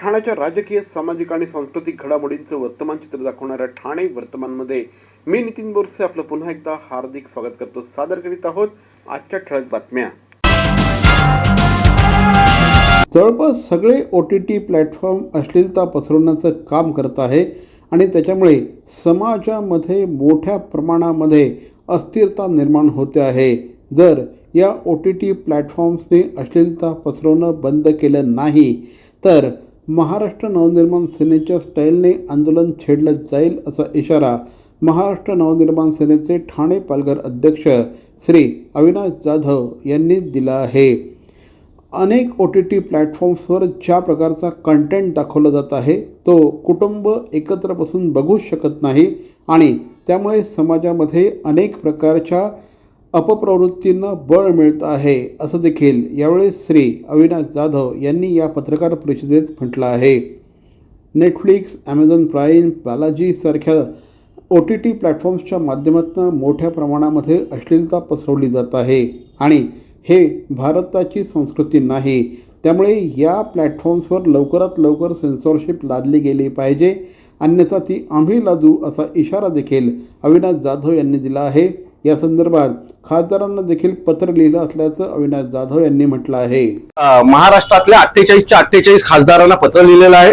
ठाण्याच्या राजकीय सामाजिक आणि सांस्कृतिक घडामोडींचं वर्तमान चित्र दाखवणाऱ्या ठाणे वर्तमानमध्ये मी नितीन बोरसे आपलं पुन्हा एकदा हार्दिक स्वागत करतो. सादर करीत आहोत आजच्या ठळक बातम्या. जवळपास सगळे ओ टी टी प्लॅटफॉर्म अश्लीलता पसरवण्याचं काम करत आहे आणि त्याच्यामुळे समाजामध्ये मोठ्या प्रमाणामध्ये अस्थिरता निर्माण होते आहे. जर या ओ टी टी प्लॅटफॉर्म्सने अश्लीलता पसरवणं बंद केलं नाही तर महाराष्ट्र नवनिर्माण सेनेच्या स्टाईलने आंदोलन छेडलं जाईल असा इशारा महाराष्ट्र नवनिर्माण सेनेचे ठाणे पालघर अध्यक्ष श्री अविनाश जाधव यांनी दिला आहे. अनेक ओ टी टी प्लॅटफॉर्म्सवर ज्या प्रकारचा कंटेंट दाखवला जात आहे तो कुटुंब एकत्र बसून बघू शकत नाही आणि त्यामुळे समाजामध्ये अनेक प्रकारच्या अपप्रवृत्तींना बळ मिळत आहे असं देखील यावेळी श्री अविनाश जाधव यांनी या पत्रकार परिषदेत म्हटलं आहे. नेटफ्लिक्स ॲमेझॉन प्राईम बालाजी सारख्या ओ टी टी प्लॅटफॉर्म्सच्या माध्यमातून मोठ्या प्रमाणामध्ये अश्लीलता पसरवली जात आहे आणि हे भारताची संस्कृती नाही त्यामुळे या प्लॅटफॉर्म्सवर लवकरात लवकर सेन्सॉरशिप लादली गेली पाहिजे अन्यथा ती आम्ही लादू असा इशारा देखील अविनाश जाधव यांनी दिला आहे. या संदर्भात खासदारांना देखील पत्र लिहिलं असल्याचं अविनाश जाधव यांनी म्हटलं आहे. महाराष्ट्रातल्या अठ्ठेचाळीसच्या अठ्ठेचाळीस खासदारांना पत्र लिहिलेलं आहे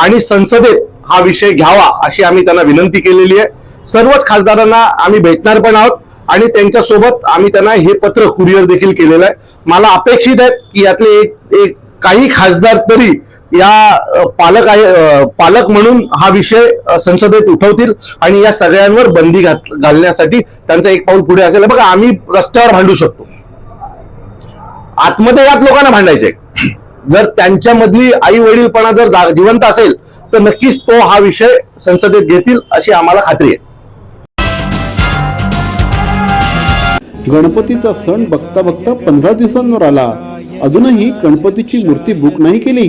आणि संसदेत हा विषय घ्यावा अशी आम्ही त्यांना विनंती केलेली आहे. सर्वच खासदारांना आम्ही भेटणार पण आहोत आणि त्यांच्यासोबत आम्ही त्यांना हे पत्र कुरिअर देखील केलेलं आहे. मला अपेक्षित आहे की यातले एक एक काही खासदार तरी या पालक आहे पालक म्हणून हा विषय संसदेत उठवतील आणि या सगळ्यांवर बंदी घात- घालण्यासाठी त्यांचं एक पाऊल पुढे असेल. बघा आम्ही रस्त्यावर भांडू शकतो. आतमध्ये यात लोकांना भांडायचे जर त्यांच्यामधली आई वडीलपणा जर जिवंत असेल तर नक्कीच तो हा विषय संसदेत घेतील अशी आम्हाला खात्री आहे. गणपतीचा सण बघता बघता पंधरा दिवसांवर आला. अजूनही गणपतीची मूर्ती बुक नाही केली.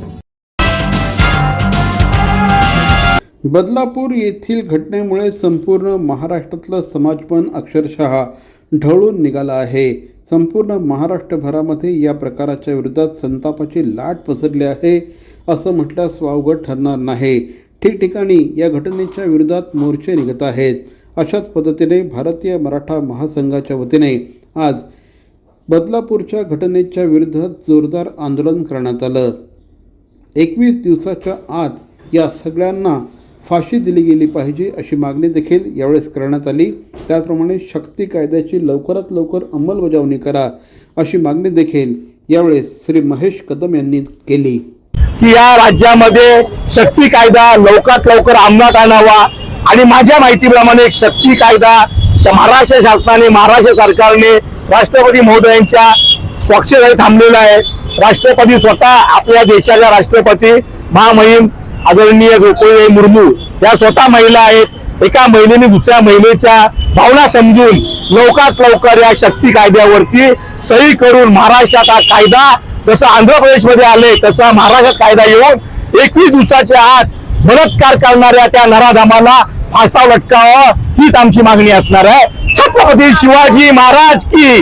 बदलापूर येथील घटनेमुळे संपूर्ण महाराष्ट्रातलं समाजपण अक्षरशः ढळून निघालं आहे. संपूर्ण महाराष्ट्रभरामध्ये या प्रकाराच्या विरोधात संतापाची लाट पसरली आहे असं म्हटल्यास वावगं ठरणार नाही. ठिकठिकाणी या घटनेच्या विरोधात मोर्चे निघत आहेत. अशाच पद्धतीने भारतीय मराठा महासंघाच्या वतीने आज बदलापूरच्या घटनेच्या विरोधात जोरदार आंदोलन करण्यात आलं. एकवीस दिवसाच्या आत या सगळ्यांना फाशी दिली गेली पाहिजे अशी मागणी देखील यावेळेस करण्यात आली. त्याचप्रमाणे शक्ती कायद्याची लवकरात लवकर अंमलबजावणी करा अशी मागणी देखील यावेळेस श्री महेश कदम यांनी केली. की या राज्यामध्ये शक्ती कायदा लवकरात लवकर अंमलात आणावा आणि माझ्या माहितीप्रमाणे शक्ती कायदा महाराष्ट्र शासनाने महाराष्ट्र सरकारने राष्ट्रपती महोदयांच्या स्वाक्षरी थांबलेला आहे. राष्ट्रपती स्वतः आपल्या देशाच्या राष्ट्रपती महामहिम आदरणीय गोकुळबाई मुर्मू या स्वतः महिला आहेत. एका महिलेने दुसऱ्या महिलेच्या भावना समजून लवकरात लवकर या शक्ती कायद्यावरती सही करून महाराष्ट्रात हा कायदा जसं आंध्र प्रदेशमध्ये आले तसा महाराष्ट्रात कायदा येऊन एकवीस दिवसाच्या आत बलात्कार करणाऱ्या त्या नराधामाला फासा लटकावा हीच आमची मागणी असणार आहे. छत्रपती शिवाजी महाराज की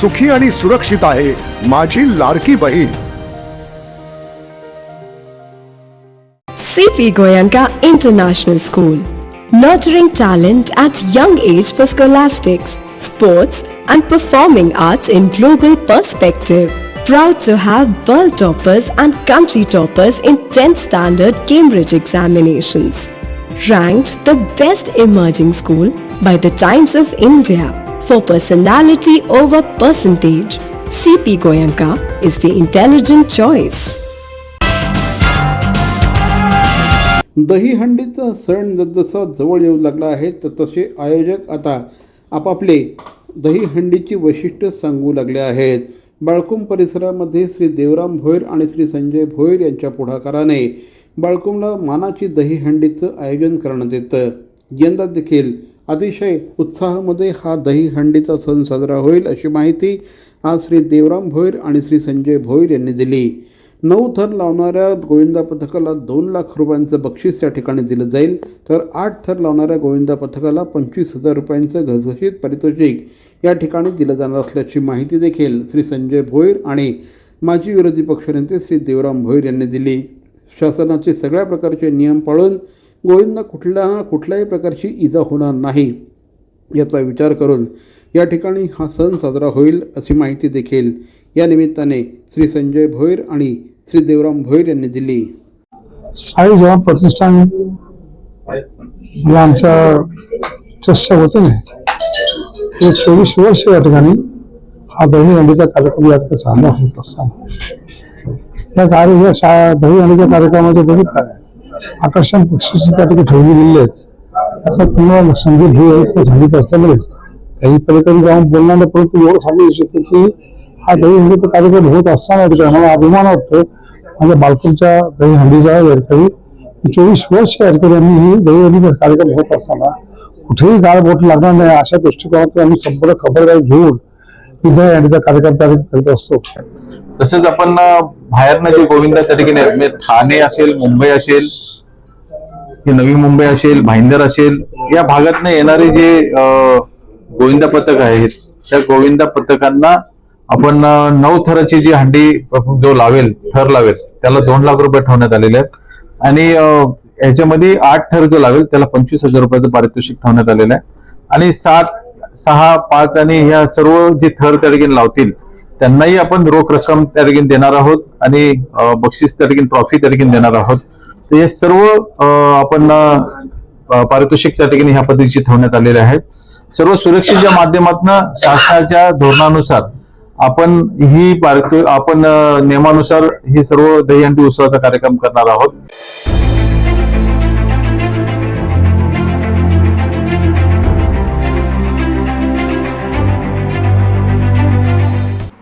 सुखी आणि सुरक्षित आहे माझी लाडकी बहीण CP Goyanka International School. Nurturing talent at young age for scholastics, sports, and performing arts in global perspective. Proud to have world toppers and country toppers in 10th standard Cambridge examinations. Ranked the best emerging school by the Times of India For personality over percentage. CP Goyanka is the intelligent choice. दहीहंडीचा सण जसजसा जवळ येऊ लागला आहे तर तसे आयोजक आता आपापले दहीहंडीची वैशिष्ट्य सांगू लागले आहेत बाळकुम परिसरामध्ये श्री देवराम भोईर आणि श्री संजय भोईर यांच्या पुढाकाराने बाळकुमला मानाची दहीहंडीचं आयोजन करण्यात येतं यंदा देखील अतिशय उत्साहामध्ये हा दहीहंडीचा सण साजरा होईल अशी माहिती आज श्री देवराम भोईर आणि श्री संजय भोईर यांनी दिली. नऊ थर लावणाऱ्या गोविंदा पथकाला दोन लाख रुपयांचं बक्षीस या ठिकाणी दिलं जाईल. तर आठ थर लावणाऱ्या गोविंदा पथकाला पंचवीस हजार रुपयांचं घसघशीत पारितोषिक या ठिकाणी दिलं जाणार असल्याची माहिती देखील श्री संजय भोईर आणि माजी विरोधी पक्षनेते श्री देवराम भोईर यांनी दिली. शासनाचे सगळ्या प्रकारचे नियम पाळून गोविंदा कुठल्या ना कुठल्याही प्रकारची इजा होणार नाही याचा विचार करून या ठिकाणी हा सण साजरा होईल अशी माहिती देखील या निमित्ताने श्री संजय भोईर आणि श्री देवराम भोईर यांनी दिली. साई जवान प्रतिष्ठान आमच्या ट्रस्टच्या वतीने चोवीस वर्ष या ठिकाणी हा दहीहंडीचा कार्यक्रम या ठिकाणी साजरा होत असताना. या कार्य या शाळा दहीहंडीच्या कार्यक्रमामध्ये बघितला आकर्षण बक्षिस त्या ठिकाणी ठेवली गेलेली आहेत. त्याचा तुम्हाला संदीप भू झाली असल्यामुळे काही पलीकडे जाऊन बोलणार नाही परंतु एवढं सांगू इच्छितो की हा दहीहंडीचा कार्यक्रम होत असताना या ठिकाणी मला अभिमान वाटतो. माझ्या बालपणच्या दहीहंडीचा या चोवीस वर्ष या आम्ही ही दहीहंडीचा कार्यक्रम होत असताना कुठेही गाळ बोट लागणार नाही अशा दृष्टिकोनातून आम्ही संपूर्ण खबरदारी घेऊन ही दहीहंडीचा कार्यक्रम त्या असतो. तसेच आपण बाहेरनं जे गोविंदा त्या ठिकाणी म्हणजे ठाणे असेल मुंबई असेल की नवी मुंबई असेल भाईंदर असेल या भागातनं येणारे जे गोविंदा पथक आहेत त्या गोविंदा पथकांना आपण नऊ थराची जी हंडी जो लावेल थर लावेल त्याला दोन लाख रुपये ठेवण्यात आलेले आहेत. आणि याच्यामध्ये आठ थर जो लावेल त्याला पंचवीस हजार रुपयाचं पारितोषिक ठेवण्यात आलेलं आहे. आणि सात सहा पाच आणि ह्या सर्व जे थर त्या ठिकाणी लावतील त्यांनाही आपण रोख रक्कम त्या ठिकाणी देणार आहोत आणि बक्षीस त्या ठिकाणी ट्रॉफी त्या ठिकाणी देणार आहोत. तर हे सर्व आपण पारितोषिक त्या ठिकाणी ह्या पद्धतीचे ठेवण्यात आलेले आहेत. सर्व सुरक्षेच्या माध्यमातून शासनाच्या धोरणानुसार आपण ही पारितो आपण नियमानुसार ही सर्व दहीहंडी उत्सवाचा कार्यक्रम करणार आहोत.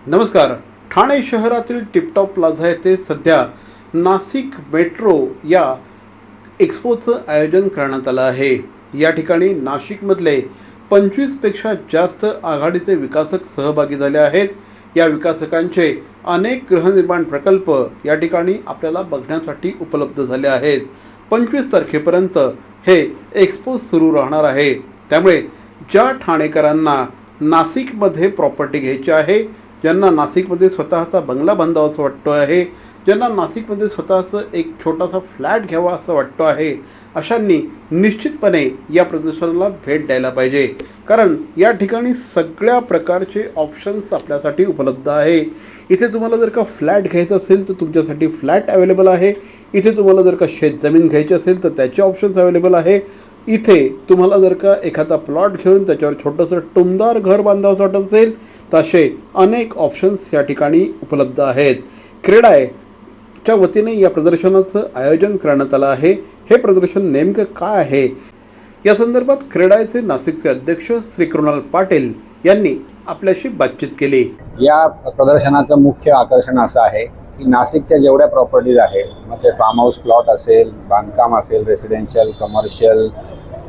नमस्कार. ठाणे शहरातील टिपटॉप प्लाझा येथे सध्या नाशिक मेट्रो या एक्सपोचं आयोजन करण्यात आलं आहे. या ठिकाणी नाशिकमधले पंचवीसपेक्षा जास्त आघाडीचे विकासक सहभागी झाले आहेत. या विकासकांचे अनेक गृहनिर्माण प्रकल्प या ठिकाणी आपल्याला बघण्यासाठी उपलब्ध झाले आहेत. पंचवीस तारखेपर्यंत हे एक्सपो सुरू राहणार आहे. त्यामुळे ज्या ठाणेकरांना नाशिकमध्ये प्रॉपर्टी घ्यायची आहे ज्यांना नाशिकमध्ये स्वतःचा बंगला बांधावा असं वाटतो आहे ज्यांना नाशिकमध्ये स्वतःचं एक छोटासा फ्लॅट घ्यावा असं वाटतो आहे. अशांनी निश्चितपणे या प्रदर्शनाला भेट द्यायला पाहिजे. कारण या ठिकाणी सगळ्या प्रकारचे ऑप्शन्स आपल्यासाठी उपलब्ध आहे. इथे तुम्हाला जर का फ्लॅट घ्यायचा असेल तर तुमच्यासाठी फ्लॅट अवेलेबल आहे. इथे तुम्हाला जर का शेत जमीन घ्यायची असेल तर त्याचे ऑप्शन्स अवेलेबल आहे. इथे तुम्हाला जर का एखादा प्लॉट घेऊन त्याच्यावर छोटंसं टुमदार घर बांधावंसं वाटत असेल तसे अनेक ऑप्शन्स या ठिकाणी उपलब्ध आहेत. क्रीडाय च्या वतीने या प्रदर्शनाचं आयोजन करण्यात आलं आहे. हे प्रदर्शन नेमकं काय आहे? या संदर्भात क्रीडायचे नाशिकचे अध्यक्ष श्री कृणाल पाटील यांनी आपल्याशी बातचीत केली. या प्रदर्शनाचं मुख्य आकर्षण असं आहे की नाशिकच्या जेवढ्या प्रॉपर्टीज आहेत मग ते फार्म हाऊस प्लॉट असेल बांधकाम असेल रेसिडेन्शियल कमर्शियल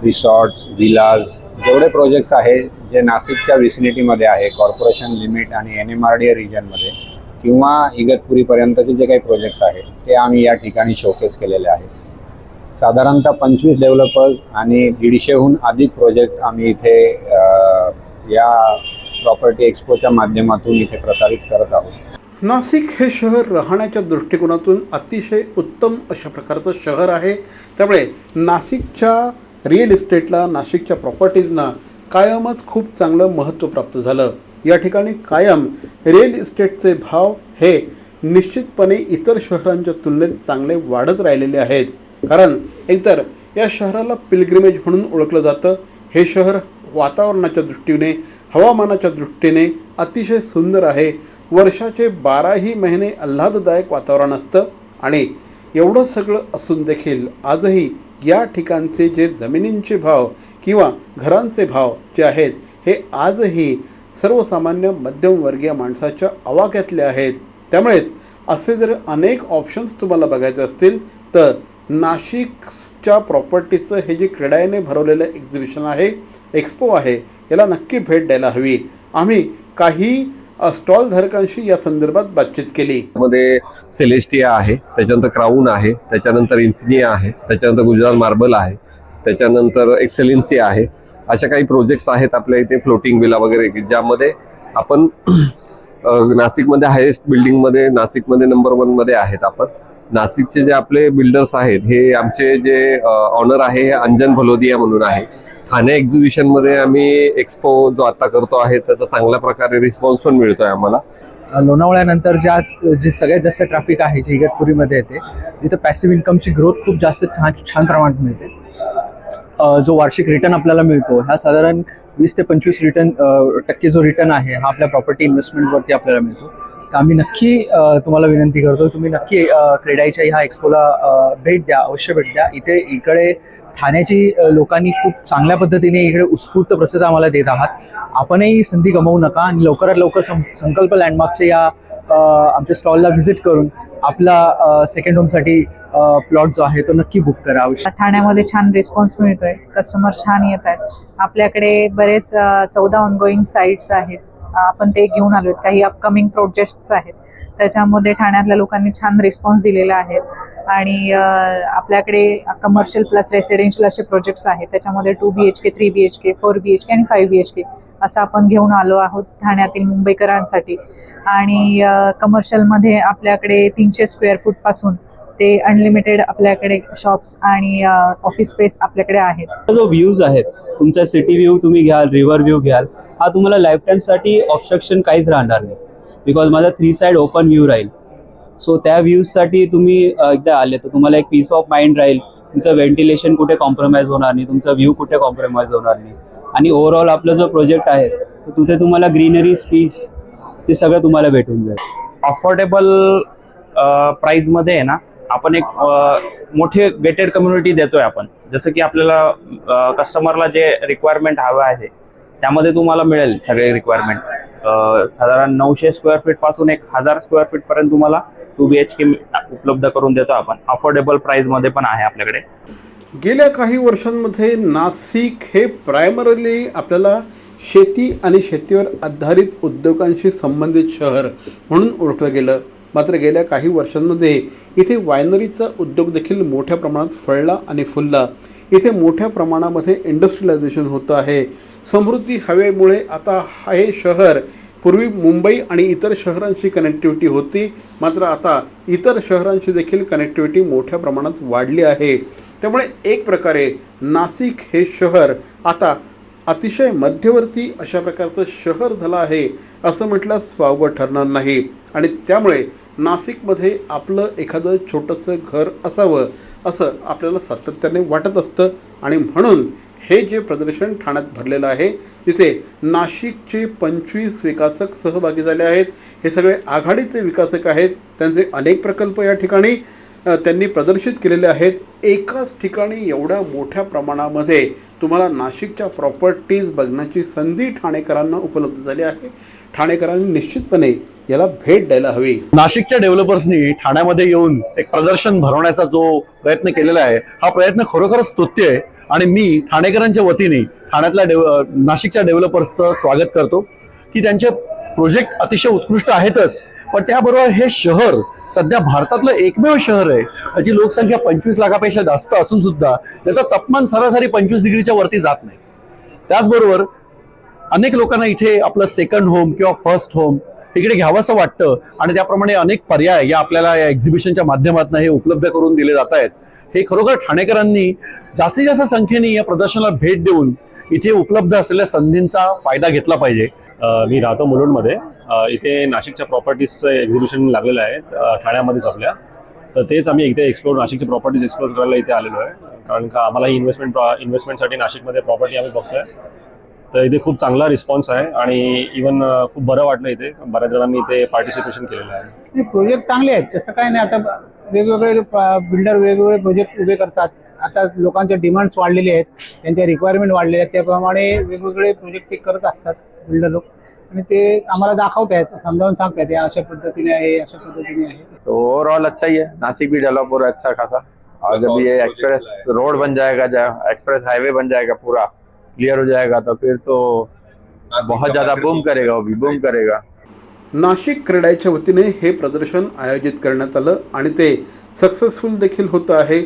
रिसॉर्ट्स विलाज जेवढे प्रोजेक्ट्स आहेत जे नाशिकच्या विसिनिटीमध्ये आहे कॉर्पोरेशन लिमिट आणि N M R D A रिजनमध्ये किंवा इगतपुरीपर्यंतचे जे काही प्रोजेक्ट्स आहेत ते आम्ही या ठिकाणी शोकेस केलेले आहेत. साधारणतः पंचवीस डेव्हलपर्स आणि दीडशेहून अधिक प्रोजेक्ट आम्ही इथे या प्रॉपर्टी एक्सपोच्या माध्यमातून इथे प्रसारित करत आहोत. नाशिक हे शहर राहण्याच्या दृष्टिकोनातून अतिशय उत्तम अशा प्रकारचं शहर आहे. त्यामुळे नाशिकच्या रिअल इस्टेटला नाशिकच्या प्रॉपर्टीजना कायमच खूप चांगलं महत्त्व प्राप्त झालं. या ठिकाणी कायम रिअल इस्टेटचे भाव हे निश्चितपणे इतर शहरांच्या तुलनेत चांगले वाढत राहिलेले आहेत. कारण एकतर या शहराला पिलग्रिमेज म्हणून ओळखलं जातं. हे शहर वातावरणाच्या दृष्टीने हवामानाच्या दृष्टीने अतिशय सुंदर आहे. वर्षाचे बाराही महिने आल्हाददायक वातावरण असतं आणि एवढं सगळं असून देखील आजही या ठिकाणचे जे जमिनींचे भाव किंवा घरांचे भाव जे आहेत हे आजही सर्वसामान्य मध्यमवर्गीय माणसाच्या आवाक्यातले आहेत. त्यामुळेच असे जर अनेक ऑप्शन्स तुम्हाला बघायचे असतील तर नाशिकच्या प्रॉपर्टीचं हे जे क्रीडायने भरवलेलं एक्झिबिशन आहे एक्सपो आहे याला नक्की भेट द्यायला हवी. आम्ही काही स्टॉल धारकांशी या संदर्भात बातचीत केली. मध्ये सेलेस्टिया आहे त्याच्यानंतर क्राऊन आहे त्याच्यानंतर इन्फिनिया आहे त्याच्यानंतर गुजरात मार्बल आहे त्याच्यानंतर एक्सेलेन्सी आहे अशा काही प्रोजेक्ट्स आहेत आपल्या इथे फ्लोटिंग विला वगैरे की ज्यामध्ये आपण नाशिकमध्ये हायेस्ट बिल्डिंगमध्ये नाशिकमध्ये नंबर वनमध्ये आहेत आपण. नाशिकचे जे आपले बिल्डर्स आहेत हे आमचे जे ऑनर आहे हे अंजन भलोदिया म्हणून आहे. ठाणे एक्झिबिशनमध्ये आम्ही एक्सपो जो आता करतो आहे त्याचा चांगल्या प्रकारे रिस्पॉन्स पण मिळतोय आम्हाला. लोणावळ्यानंतर ज्या जे सगळ्यात जास्त ट्रॅफिक आहे जे इगतपुरीमध्ये येते तिथं पॅसिव्ह इन्कमची ग्रोथ खूप जास्त छान छान प्रमाणात मिळते. जो वार्षिक रिटर्न आपल्याला मिळतो हा साधारण वीस ते पंचवीस रिटर्न टक्के जो रिटर्न आहे हा आपल्या प्रॉपर्टी इन्व्हेस्टमेंटवरती आपल्याला मिळतो. तर आम्ही नक्की तुम्हाला विनंती करतो तुम्ही नक्की क्रेडाईच्या ह्या एक्सपोला भेट द्या अवश्य भेट द्या. इथे इकडे ठाण्याची लोकांनी खूप चांगल्या पद्धतीने इकडे उत्स्फूर्त प्रसिद्ध आम्हाला देत आहात. आपणही संधी गमावू नका आणि लवकरात लवकर सं संकल्प लँडमार्कच्या या आमच्या स्टॉलला व्हिजिट करून आपला सेकंड होमसाठी प्लॉट जो आहे तो नक्की बुक करा अवश्य. ठाण्यामध्ये छान रिस्पॉन्स मिळतोय. कस्टमर छान येत आहेत आपल्याकडे बरेच चौदा ऑनगोईंग साईट्स आहेत. आपण ते घेऊन आलो काही अपकमिंग प्रोजेक्ट्स आहेत. त्याच्यामध्ये ठाण्यातल्या लोकांनी छान रिस्पॉन्स दिलेला आहे. आणि आपल्याकडे कमर्शियल प्लस रेसिडेन्शियल असे प्रोजेक्ट्स आहेत. त्याच्यामध्ये two B H K three B H K four B H K आणि फाईव्ह बी एच के असं आपण घेऊन आलो आहोत ठाण्यातील मुंबईकरांसाठी. आणि कमर्शियलमध्ये आपल्याकडे तीनशे स्क्वेअर फूटपासून ते अनलिमिटेड आपल्याकडे शॉप्स आणि ऑफिस स्पेस आपल्याकडे आहेत. जो व्ह्यूज आहेत तुमचा सिटी व्ह्यू तुम्ही घ्याल रिव्हर व्ह्यू घ्याल हा तुम्हाला लाईफ टाईमसाठी ऑब्स्ट्रक्शन काहीच राहणार नाही. बिकॉज माझा थ्री साईड ओपन व्ह्यू राहील. सो त्या व्ह्यूजसाठी तुम्ही एकदा आले तर तुम्हाला एक पीस ऑफ माइंड राहील. तुमचं व्हेंटिलेशन कुठे कॉम्प्रोमाइज होणार नाही तुमचा व्ह्यू कुठे कॉम्प्रोमाइज होणार नाही. आणि ओव्हरऑल आपला जो प्रोजेक्ट आहे तर तिथे तुम्हाला ग्रीनरी स्पीस ते सगळं तुम्हाला भेटून जाईल. अफोर्डेबल प्राईजमध्ये आहे ना आपण एक मोठे गेटेड कम्युनिटी देतोय आपण. जसं की आपल्याला कस्टमरला जे रिक्वायरमेंट हवं आहे त्यामध्ये तुम्हाला मिळेल सगळे रिक्वायरमेंट साधारण नऊशे स्क्वेअर फीटपासून एक हजार स्क्वेअर फीट पर्यंत तुम्हाला टू बी एच के उपलब्ध करून देतो आपण. अफोर्डेबल प्राईजमध्ये पण आहे आपल्याकडे. गेल्या काही वर्षांमध्ये नाशिक हे प्रायमरली आपल्याला शेती आणि शेतीवर आधारित उद्योगांशी संबंधित शहर म्हणून ओळखलं गेलं. मात्र गेल्या काही वर्षांमध्ये इथे वायनरीचा उद्योग देखील मोठ्या प्रमाणात फळला आणि फुलला. इथे मोठ्या प्रमाणामध्ये इंडस्ट्रियलायझेशन होतं आहे. समृद्धी हवेमुळे आता हे शहर पूर्वी मुंबई आणि इतर शहरांशी कनेक्टिव्हिटी होती. मात्र आता इतर शहरांशी देखील कनेक्टिव्हिटी मोठ्या प्रमाणात वाढली आहे. त्यामुळे एक प्रकारे नाशिक हे शहर आता अतिशय मध्यवर्ती अशा प्रकारचं शहर झालं आहे असं म्हटल्यास वावगं ठरणार नाही. आणि त्यामुळे नाशिकमध्ये आपलं एखादं छोटंसं घर असावं असं आपल्याला सातत्याने वाटत असतं. आणि म्हणून हे जे प्रदर्शन ठाण्यात भरलेलं आहे तिथे नाशिकचे पंचवीस विकासक सहभागी झाले आहेत हे सगळे आघाडीचे विकासक आहेत त्यांचे अनेक प्रकल्प या ठिकाणी त्यांनी प्रदर्शित केलेले आहेत. एकाच ठिकाणी एवढ्या मोठ्या प्रमाणामध्ये तुम्हाला नाशिकच्या प्रॉपर्टीज बघण्याची संधी ठाणेकरांना उपलब्ध झाली आहे. ठाणेकरांनी निश्चितपणे याला भेट द्यायला हवी. नाशिकच्या डेव्हलपर्सनी ठाण्यामध्ये येऊन एक प्रदर्शन भरवण्याचा जो प्रयत्न केलेला आहे हा प्रयत्न खरोखरच स्तुत्य आहे. आणि मी ठाणेकरांच्या वतीने ठाण्यातल्या डेव नाशिकच्या डेव्हलपर्सचं स्वागत करतो. की त्यांचे प्रोजेक्ट अतिशय उत्कृष्ट आहेतच पण त्याबरोबर हे शहर सध्या भारतातलं एकमेव शहर आहे. जी लोकसंख्या पंचवीस लाखापेक्षा जास्त असून सुद्धा त्याचं तापमान सरासरी पंचवीस डिग्रीच्या वरती जात नाही. त्याचबरोबर अनेक लोकांना इथे आपलं सेकंड होम किंवा फर्स्ट होम तिकडे घ्यावंसं वाटतं. आणि त्याप्रमाणे अनेक पर्याय या आपल्याला या एक्झिबिशनच्या माध्यमातून हे उपलब्ध करून दिले जात आहेत. हे खरोखर ठाणेकरांनी जास्तीत जास्त संख्येने या प्रदर्शनाला भेट देऊन इथे उपलब्ध असलेल्या संधींचा फायदा घेतला पाहिजे. मी राहतो मुलुंडमध्ये. इथे नाशिकच्या प्रॉपर्टीजचं एक्झिबिशन लागलेलं आहे. ठाण्यामध्येच आपल्या. तर तेच आम्ही इथे एक्सप्लोर नाशिकची प्रॉपर्टीज एक्सप्लोर करायला इथे आलेलो आहे. कारण का आम्हाला इन्व्हेस्टमेंट इन्व्हेस्टमेंटसाठी नाशिकमध्ये प्रॉपर्टी आम्ही बघतोय. तर इथे खूप चांगला रिस्पॉन्स आहे आणि इवन खूप बरं वाटलं इथे. बऱ्याच जणांनी इथे पार्टिसिपेशन केलेलं आहे. प्रोजेक्ट चांगले आहेत. तसं काय नाही आता वेगवेगळे बिल्डर वेगवेगळे प्रोजेक्ट उभे करतात. आता लोकांच्या डिमांड्स वाढलेले आहेत. त्यांच्या रिक्वायरमेंट वाढलेल्या आहेत. त्याप्रमाणे वेगवेगळे प्रोजेक्ट ते करत असतात बिल्डर लोक. आणि ते आम्हाला दाखवत आहेत समजावून सांगतात हे अशा पद्धतीने आहे अशा पद्धतीने आहे. तो ओवरऑल अच्छा ही है नासिक भी डेवलप हो रहा है अच्छा खासा. और जब ये एक्सप्रेस रोड बन जाएगा एक्सप्रेस हाईवे बन जाएगा पूरा क्लियर हो जाएगा तो फिर तो बहुत ज्यादा बूम करेगा वो भी बूम करेगा। नाशिक क्रीडाच्या वतीने हे प्रदर्शन आयोजित करण्यात आलं आणि ते सक्सेसफुल देखील होतं आहे.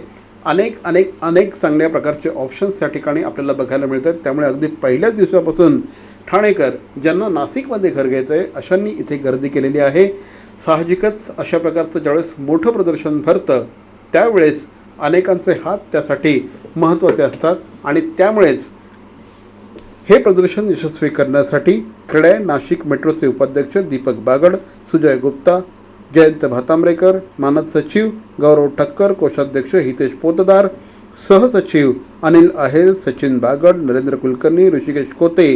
अनेक अनेक अनेक चांगल्या प्रकारचे ऑप्शन्स या ठिकाणी आपल्याला बघायला मिळतात. त्यामुळे अगदी पहिल्याच दिवसापासून ठाणेकर ज्यांना नाशिकमध्ये घर घ्यायचं आहे अशांनी इथे गर्दी केलेली आहे. साहजिकच अशा प्रकारचं ज्यावेळेस मोठं प्रदर्शन भरतं त्यावेळेस अनेकांचे हात त्यासाठी महत्त्वाचे असतात आणि त्यामुळेच हे प्रदर्शन यशस्वी करण्यासाठी क्रीडा नाशिक मेट्रोचे उपाध्यक्ष दीपक बागड सुजय गुप्ता जयंत भातांब्रेकर मानद सचिव गौरव ठक्कर कोषाध्यक्ष हितेश पोतदार सहसचिव अनिल अहेर सचिन बागड नरेंद्र कुलकर्णी ऋषिकेश कोते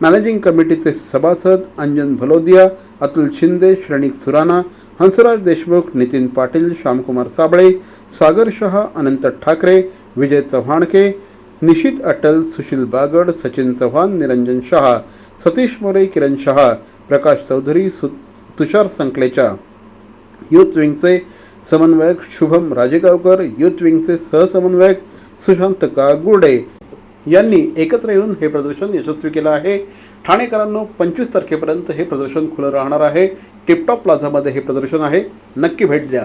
मॅनेजिंग कमिटीचे सभासद अंजन भलोदिया अतुल शिंदे श्रेणिक सुराणा हंसराज देशमुख नितीन पाटील श्यामकुमार साबळे सागर शहा अनंत ठाकरे विजय चव्हाणके निशित अटल सुशील बागड सचिन चव्हाण निरंजन शहा सतीश मोरे किरण शहा प्रकाश चौधरी सु तुषार संकलेचा. युथ विंगचे समन्वयक शुभम राजेगावकर युथ विंगचे सहसमन्वयक सुशांत कागुर्डे यांनी एकत्र येऊन हे प्रदर्शन यशस्वी केलं आहे. ठाणेकरांनो पंचवीस तारखेपर्यंत हे प्रदर्शन खुलं राहणार आहे. टिपटॉप प्लाझामध्ये हे प्रदर्शन आहे. नक्की भेट द्या.